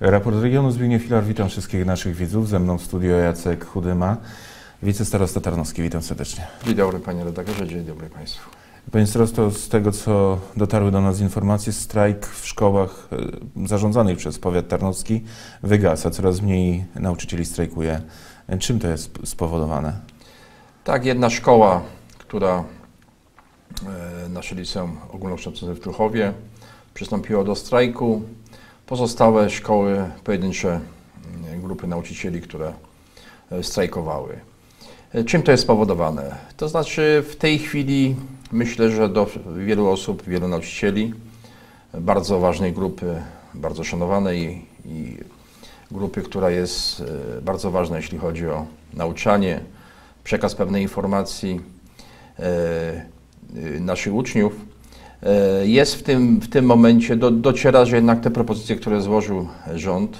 Raport regionu Zbigniew Filar, witam wszystkich naszych widzów. Ze mną w studio Jacek Chudyma, wicestarosta Tarnowski. Witam serdecznie. Dzień dobry panie redaktorze, dzień dobry państwu. Panie starosto, z tego co dotarły do nas informacje, strajk w szkołach e, zarządzanych przez powiat tarnowski wygasa. Coraz mniej nauczycieli strajkuje. Czym to jest spowodowane? Tak, jedna szkoła, która, e, nasze liceum ogólnokształcące w Truchowie, przystąpiła do strajku. Pozostałe szkoły, pojedyncze mm, grupy nauczycieli, które e, strajkowały. E, Czym to jest spowodowane? To znaczy w tej chwili myślę, że do wielu osób, wielu nauczycieli, e, bardzo ważnej grupy, bardzo szanowanej i grupy, która jest bardzo ważna, jeśli chodzi o nauczanie, przekaz pewnej informacji naszych uczniów, jest w tym, w tym momencie, do, dociera, że jednak te propozycje, które złożył rząd,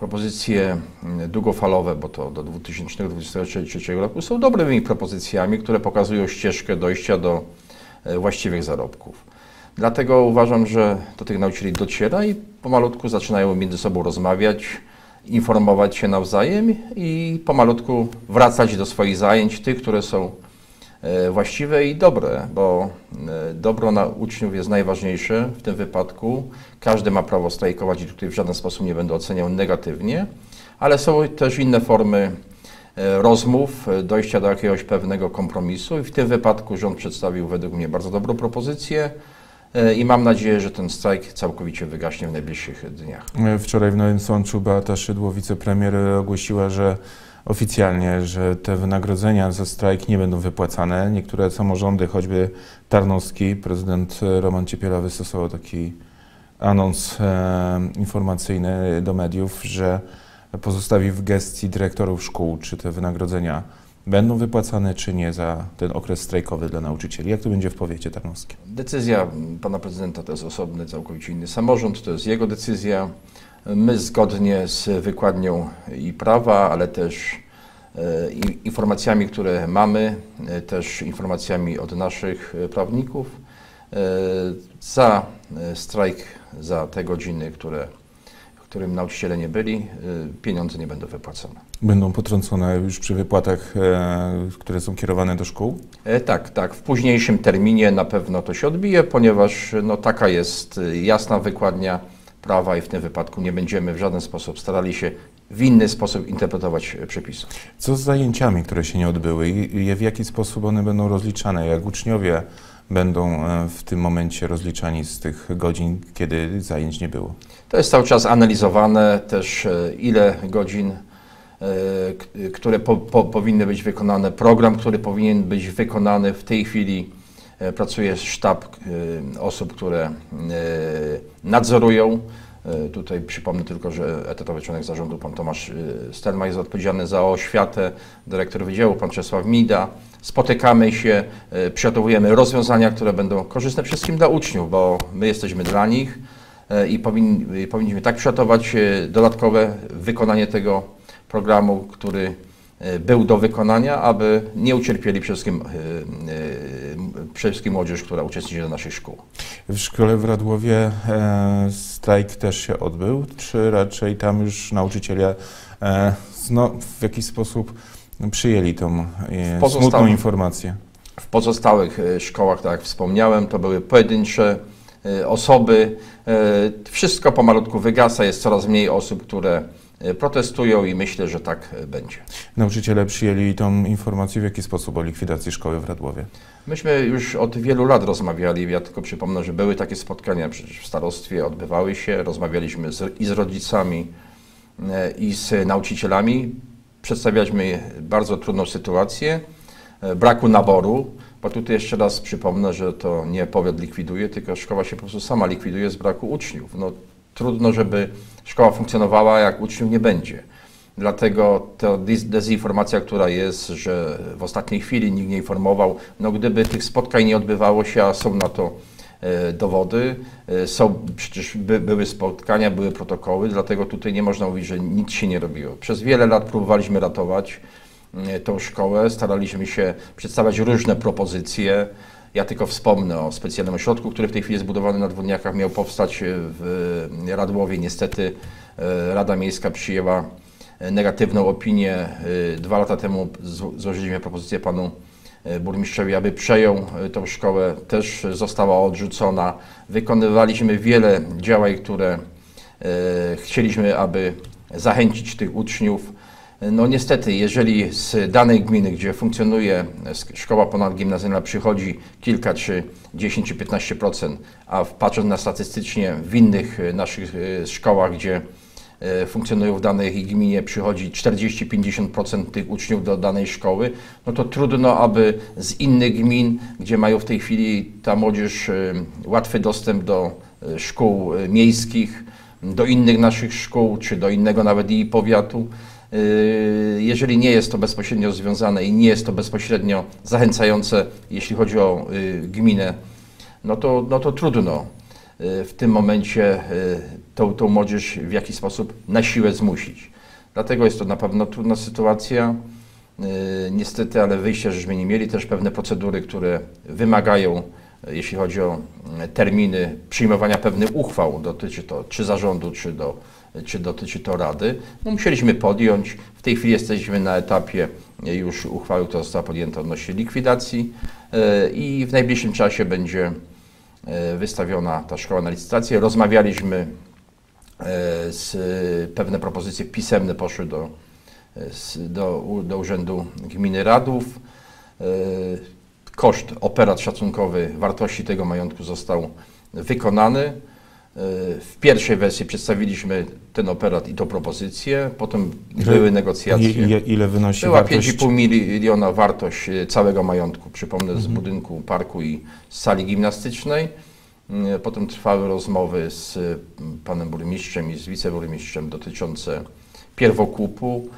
propozycje mm, długofalowe, bo to do 2023 roku, są dobrymi propozycjami, które pokazują ścieżkę dojścia do e, właściwych zarobków. Dlatego uważam, że do tych nauczycieli dociera i pomalutku zaczynają między sobą rozmawiać, informować się nawzajem i pomalutku wracać do swoich zajęć, tych, które są e, właściwe i dobre, bo e, dobro na uczniów jest najważniejsze w tym wypadku. Każdy ma prawo strajkować i tutaj w żaden sposób nie będę oceniał negatywnie, ale są też inne formy e, rozmów, e, dojścia do jakiegoś pewnego kompromisu i w tym wypadku rząd przedstawił według mnie bardzo dobrą propozycję e, i mam nadzieję, że ten strajk całkowicie wygaśnie w najbliższych dniach. Wczoraj w Nowym Sączu Beata Szydło, wicepremier, ogłosiła, że oficjalnie, że te wynagrodzenia za strajk nie będą wypłacane. Niektóre samorządy, choćby Tarnowski, prezydent Roman Ciepiela wystosował taki anons e, informacyjny do mediów, że pozostawi w gestii dyrektorów szkół, czy te wynagrodzenia będą wypłacane, czy nie za ten okres strajkowy dla nauczycieli. Jak to będzie w powiecie tarnowskim? Decyzja pana prezydenta to jest osobny, całkowicie inny samorząd, to jest jego decyzja. My zgodnie z wykładnią i prawa, ale też e, informacjami, które mamy, e, też informacjami od naszych prawników, e, za strajk, za te godziny, które, w którym nauczyciele nie byli, pieniądze nie będą wypłacone. Będą potrącone już przy wypłatach, które są kierowane do szkół? Tak, tak. W późniejszym terminie na pewno to się odbije, ponieważ no, taka jest jasna wykładnia prawa i w tym wypadku nie będziemy w żaden sposób starali się w inny sposób interpretować przepisów. Co z zajęciami, które się nie odbyły i w jaki sposób one będą rozliczane? Jak uczniowie będą e, w tym momencie rozliczani z tych godzin, kiedy zajęć nie było? To jest cały czas analizowane też e, ile godzin, e, które po, po, powinny być wykonane, program, który powinien być wykonany. W tej chwili pracuje sztab e, osób, które e, nadzorują. E, Tutaj przypomnę tylko, że etatowy członek zarządu, pan Tomasz e, Stelma jest odpowiedzialny za oświatę, dyrektor wydziału, pan Czesław Mida. Spotykamy się, e, przygotowujemy rozwiązania, które będą korzystne wszystkim dla uczniów, bo my jesteśmy dla nich e, i powin, i powinniśmy tak przygotować e, dodatkowe wykonanie tego programu, który e, był do wykonania, aby nie ucierpieli przede wszystkim, e, e, przede wszystkim młodzież, która uczestniczy do naszych szkół. W szkole w Radłowie e, strajk też się odbył, czy raczej tam już nauczyciele e, no, w jakiś sposób przyjęli tą e, smutną informację? W pozostałych szkołach, tak jak wspomniałem, to były pojedyncze osoby. Wszystko pomalutku wygasa, jest coraz mniej osób, które protestują i myślę, że tak będzie. Nauczyciele przyjęli tą informację w jaki sposób o likwidacji szkoły w Radłowie? Myśmy już od wielu lat rozmawiali, ja tylko przypomnę, że były takie spotkania przecież w starostwie, odbywały się, rozmawialiśmy z, i z rodzicami, e, i z nauczycielami. Przedstawialiśmy bardzo trudną sytuację e, braku naboru, bo tutaj jeszcze raz przypomnę, że to nie powiat likwiduje, tylko szkoła się po prostu sama likwiduje z braku uczniów. No, trudno, żeby szkoła funkcjonowała, jak uczniów nie będzie. Dlatego ta dezinformacja, która jest, że w ostatniej chwili nikt nie informował, no gdyby tych spotkań nie odbywało się, a są na to e, dowody, e, są, przecież by, były spotkania, były protokoły, dlatego tutaj nie można mówić, że nic się nie robiło. Przez wiele lat próbowaliśmy ratować e, tą szkołę, staraliśmy się przedstawiać różne propozycje. Ja tylko wspomnę o specjalnym ośrodku, który w tej chwili jest zbudowany na Dwójniakach, miał powstać e, w Radłowie. Niestety Rada Miejska przyjęła negatywną opinię. Dwa lata temu złożyliśmy propozycję panu burmistrzowi, aby przejął tą szkołę. Też została odrzucona. Wykonywaliśmy wiele działań, które chcieliśmy, aby zachęcić tych uczniów. No niestety, jeżeli z danej gminy, gdzie funkcjonuje szkoła ponadgimnazjalna, przychodzi kilka, czy 10, czy 15%, a patrząc na statystycznie w innych naszych e, szkołach, gdzie e, funkcjonują w danej gminie, przychodzi 40-50% tych uczniów do danej szkoły, no to trudno, aby z innych gmin, gdzie mają w tej chwili ta młodzież e, łatwy dostęp do szkół miejskich, do innych naszych szkół, czy do innego nawet i powiatu, jeżeli nie jest to bezpośrednio związane i nie jest to bezpośrednio zachęcające, jeśli chodzi o yy, gminę, no to, no to trudno yy, w tym momencie tą, tą młodzież w jakiś sposób na siłę zmusić. Dlatego jest to na pewno trudna sytuacja. Niestety, ale wyjścia żeśmy nie mieli. Też pewne procedury, które wymagają, jeśli chodzi o terminy przyjmowania pewnych uchwał, dotyczy to czy zarządu, czy do czy dotyczy to Rady, no musieliśmy podjąć. W tej chwili jesteśmy na etapie już uchwały, która została podjęta odnośnie likwidacji e, i w najbliższym czasie będzie e, wystawiona ta szkoła na licytację. Rozmawialiśmy e, z pewne propozycje pisemne poszły do, do, do Urzędu Gminy Radów. Koszt, operat szacunkowy wartości tego majątku został wykonany. W pierwszej wersji przedstawiliśmy ten operat i tą propozycję, potem ile, były negocjacje. Ile, ile wynosi Była wartość? 5,5 miliona wartość e, całego majątku, przypomnę, mhm. z budynku parku i z sali gimnastycznej. E, potem trwały rozmowy z panem burmistrzem i z wiceburmistrzem dotyczące pierwokupu.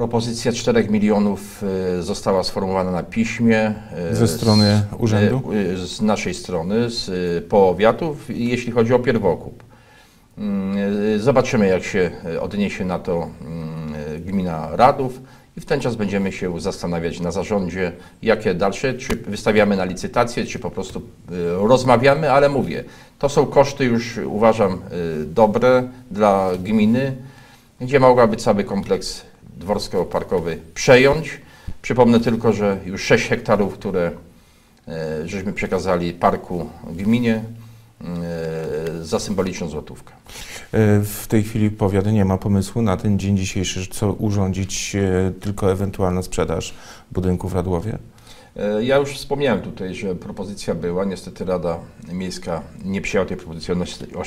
Propozycja 4 milionów e, została sformułowana na piśmie. E, Ze strony urzędu? E, z naszej strony, z powiatów, jeśli chodzi o pierwokup. Mm, zobaczymy, jak się odniesie na to mm, gmina Radów i w ten czas będziemy się zastanawiać na zarządzie, jakie dalsze, czy wystawiamy na licytację, czy po prostu rozmawiamy, ale mówię, to są koszty już uważam dobre dla gminy, gdzie mogłaby cały kompleks dworsko-parkowy przejąć. Przypomnę tylko, że już 6 hektarów, które e, żeśmy przekazali parku gminie e, za symboliczną złotówkę. E, w tej chwili powiat nie ma pomysłu na ten dzień dzisiejszy, co urządzić, tylko ewentualna sprzedaż budynku w Radłowie? E, ja już wspomniałem tutaj, że propozycja była. Niestety Rada Miejska nie przyjęła tej propozycji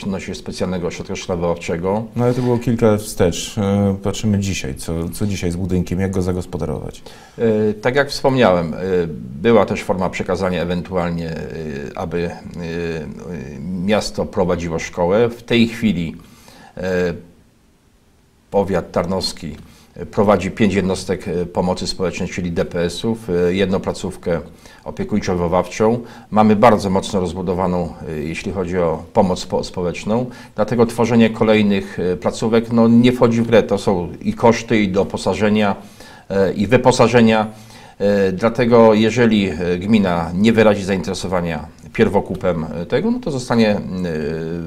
odnośnie specjalnego ośrodka szlabowawczego. No ale to było kilka lat wstecz. E, patrzymy dzisiaj, co, co dzisiaj z budynkiem, jak go zagospodarować. E, tak jak wspomniałem, była też forma przekazania ewentualnie, aby miasto prowadziło szkołę. W tej chwili powiat tarnowski prowadzi pięć jednostek e, pomocy społecznej, czyli DPS-ów, e, jedną placówkę opiekuńczo-wychowawczą. Mamy bardzo mocno rozbudowaną, e, jeśli chodzi o pomoc społeczną, dlatego tworzenie kolejnych placówek no, nie wchodzi w grę. To są i koszty, i doposażenia, i wyposażenia. Dlatego jeżeli gmina nie wyrazi zainteresowania pierwokupem tego, no to zostanie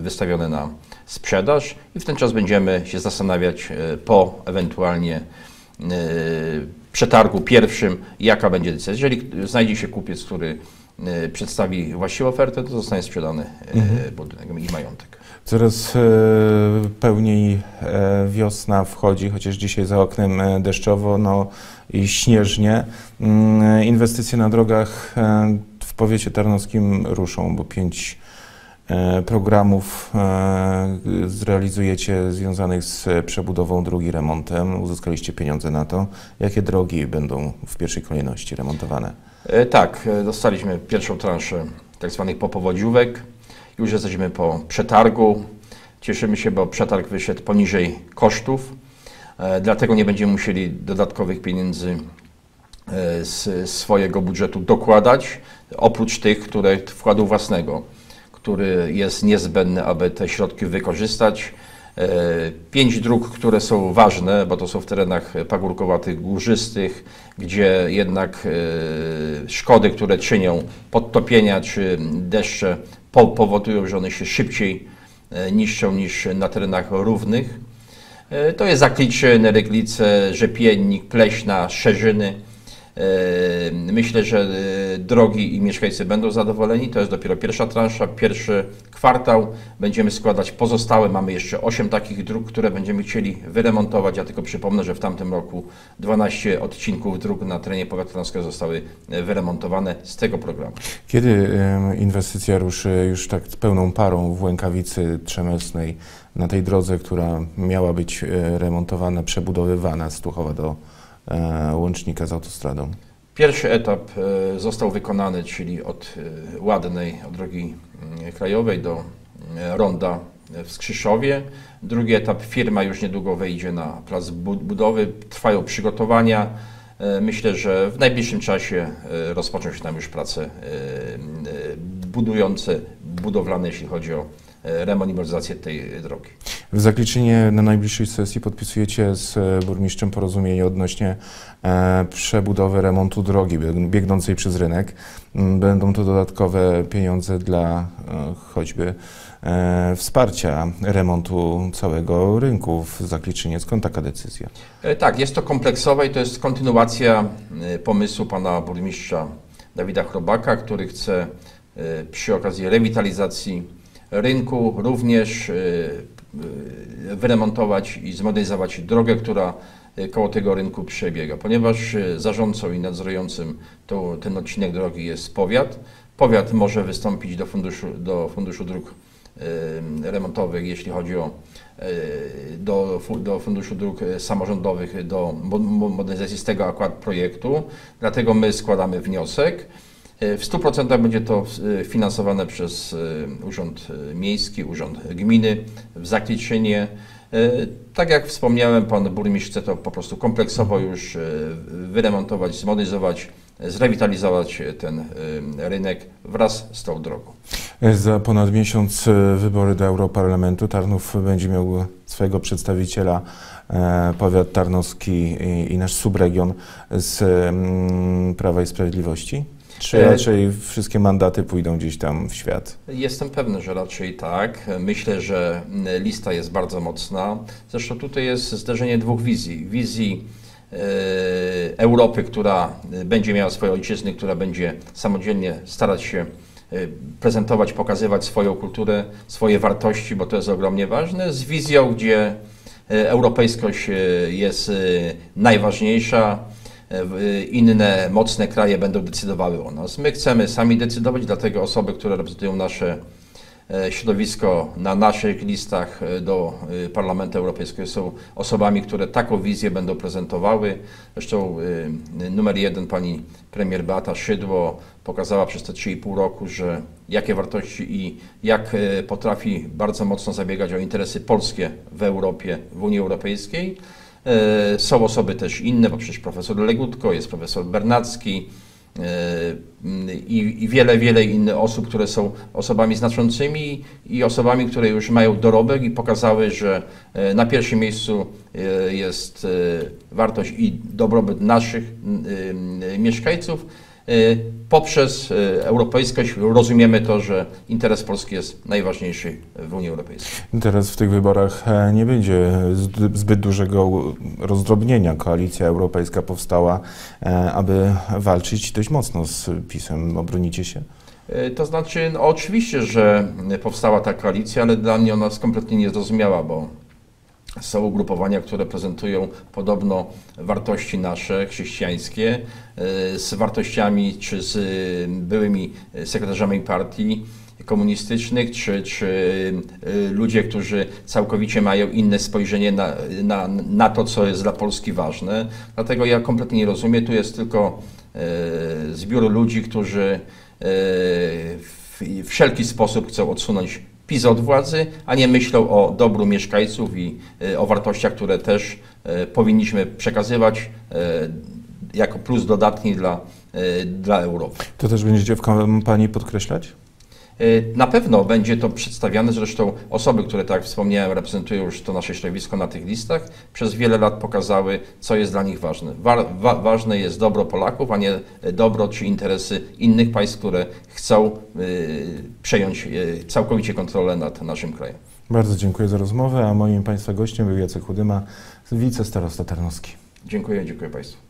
wystawione na sprzedaż i w ten czas będziemy się zastanawiać e, po ewentualnie e, przetargu pierwszym, jaka będzie decyzja. Jeżeli znajdzie się kupiec, który e, przedstawi właściwą ofertę, to zostanie sprzedany mhm. budynek i majątek. Coraz pełniej wiosna wchodzi, chociaż dzisiaj za oknem deszczowo no i śnieżnie. Mm, inwestycje na drogach powiecie tarnowskim ruszą, bo pięć E, programów e, zrealizujecie związanych z przebudową drogi, remontem? Uzyskaliście pieniądze na to. Jakie drogi będą w pierwszej kolejności remontowane? E, tak, dostaliśmy pierwszą transzę tak zwanych popowodziówek. Już jesteśmy po przetargu. Cieszymy się, bo przetarg wyszedł poniżej kosztów, dlatego nie będziemy musieli dodatkowych pieniędzy z swojego budżetu dokładać, oprócz tych, które wkładu własnego który jest niezbędny, aby te środki wykorzystać. E, pięć dróg, które są ważne, bo to są w terenach pagórkowatych, górzystych, gdzie jednak e, szkody, które czynią podtopienia czy deszcze powodują, że one się szybciej niższą niż na terenach równych. To jest Zaklicze, Neryglice, Rzepiennik, Pleśna, Szerzyny. Myślę, że drogi i mieszkańcy będą zadowoleni. To jest dopiero pierwsza transza, pierwszy kwartał. Będziemy składać pozostałe. Mamy jeszcze 8 takich dróg, które będziemy chcieli wyremontować. Ja tylko przypomnę, że w tamtym roku 12 odcinków dróg na terenie powiatu tarnowskiego zostały wyremontowane z tego programu. Kiedy inwestycja ruszy już tak pełną parą w Łękawicy Trzemesnej na tej drodze, która miała być remontowana, przebudowywana z Tuchowa do łącznika z autostradą? Pierwszy etap e, został wykonany, czyli od Ładnej, od drogi mm, krajowej do ronda w Skrzyszowie. Drugi etap firma już niedługo wejdzie na plac budowy. Trwają przygotowania. Myślę, że w najbliższym czasie rozpoczną się tam już prace budujące, budowlane, jeśli chodzi o modernizację tej drogi. W Zakliczynie na najbliższej sesji podpisujecie z e, burmistrzem porozumienie odnośnie e, przebudowy remontu drogi biegnącej przez rynek. Mm, będą to dodatkowe pieniądze dla e, choćby wsparcia remontu całego rynku w Zakliczynie. Skąd taka decyzja? Tak, jest to kompleksowe i to jest kontynuacja pomysłu pana burmistrza Dawida Chrobaka, który chce przy okazji rewitalizacji rynku również wyremontować i zmodernizować drogę, która y, koło tego rynku przebiega. Ponieważ zarządcą i nadzorującym to, ten odcinek drogi jest powiat, powiat może wystąpić do funduszu, do funduszu dróg remontowych, jeśli chodzi o do, do Funduszu Dróg Samorządowych, do modernizacji z tego akurat projektu. Dlatego my składamy wniosek. W 100% będzie to e, finansowane przez e, Urząd Miejski, Urząd Gminy w Zakliczynie. E, tak jak wspomniałem, pan burmistrz chce to po prostu kompleksowo już wyremontować, zmodernizować, zrewitalizować ten rynek wraz z tą drogą. Za ponad miesiąc wybory do Europarlamentu. Tarnów będzie miał swojego przedstawiciela, powiat tarnowski i nasz subregion z mm, Prawa i Sprawiedliwości. Czy e, raczej wszystkie mandaty pójdą gdzieś tam w świat? Jestem pewny, że raczej tak. Myślę, że lista jest bardzo mocna. Zresztą tutaj jest zderzenie dwóch wizji. Wizji e, Europy, która będzie miała swoje ojczyzny, która będzie samodzielnie starać się e, prezentować, pokazywać swoją kulturę, swoje wartości, bo to jest ogromnie ważne, z wizją, gdzie europejskość jest najważniejsza, E, inne mocne kraje będą decydowały o nas. My chcemy sami decydować, dlatego osoby, które reprezentują nasze e, środowisko na naszych listach e, do Parlamentu Europejskiego są osobami, które taką wizję będą prezentowały. Zresztą numer jeden pani premier Beata Szydło pokazała przez te 3,5 roku, że jakie wartości i jak potrafi bardzo mocno zabiegać o interesy polskie w Europie, w Unii Europejskiej. E, są osoby też inne, bo przecież profesor Legutko, jest profesor Bernacki e, i, i wiele, wiele innych osób, które są osobami znaczącymi i osobami, które już mają dorobek i pokazały, że e, na pierwszym miejscu jest wartość i dobrobyt naszych mieszkańców poprzez y, europejskość rozumiemy to, że interes Polski jest najważniejszy w Unii Europejskiej. Teraz w tych wyborach e, nie będzie zbyt dużego rozdrobnienia. Koalicja Europejska powstała, e, aby walczyć dość mocno z PiSem. Obronicie się? E, to znaczy, no oczywiście, że powstała ta koalicja, ale dla mnie ona jest kompletnie niezrozumiała, bo są ugrupowania, które prezentują podobno wartości nasze, chrześcijańskie, e, z wartościami czy z e, byłymi sekretarzami partii komunistycznych, czy, czy e, ludzie, którzy całkowicie mają inne spojrzenie na, na, na to, co jest dla Polski ważne. Dlatego ja kompletnie nie rozumiem. Tu jest tylko zbiór ludzi, którzy w wszelki sposób chcą odsunąć PiS od władzy, a nie myślą o dobru mieszkańców i e, o wartościach, które też e, powinniśmy przekazywać e, jako plus dodatni dla, dla Europy. To też będziecie w kampanii podkreślać? Y, Na pewno będzie to przedstawiane, zresztą osoby, które, tak jak wspomniałem, reprezentują już to nasze środowisko na tych listach, przez wiele lat pokazały, co jest dla nich ważne. Wa wa ważne jest dobro Polaków, a nie dobro czy interesy innych państw, które chcą y, przejąć y, całkowicie kontrolę nad naszym krajem. Bardzo dziękuję za rozmowę, a moim Państwa gościem był Jacek Chudyma, wicestarosta tarnowski. Dziękuję, dziękuję Państwu.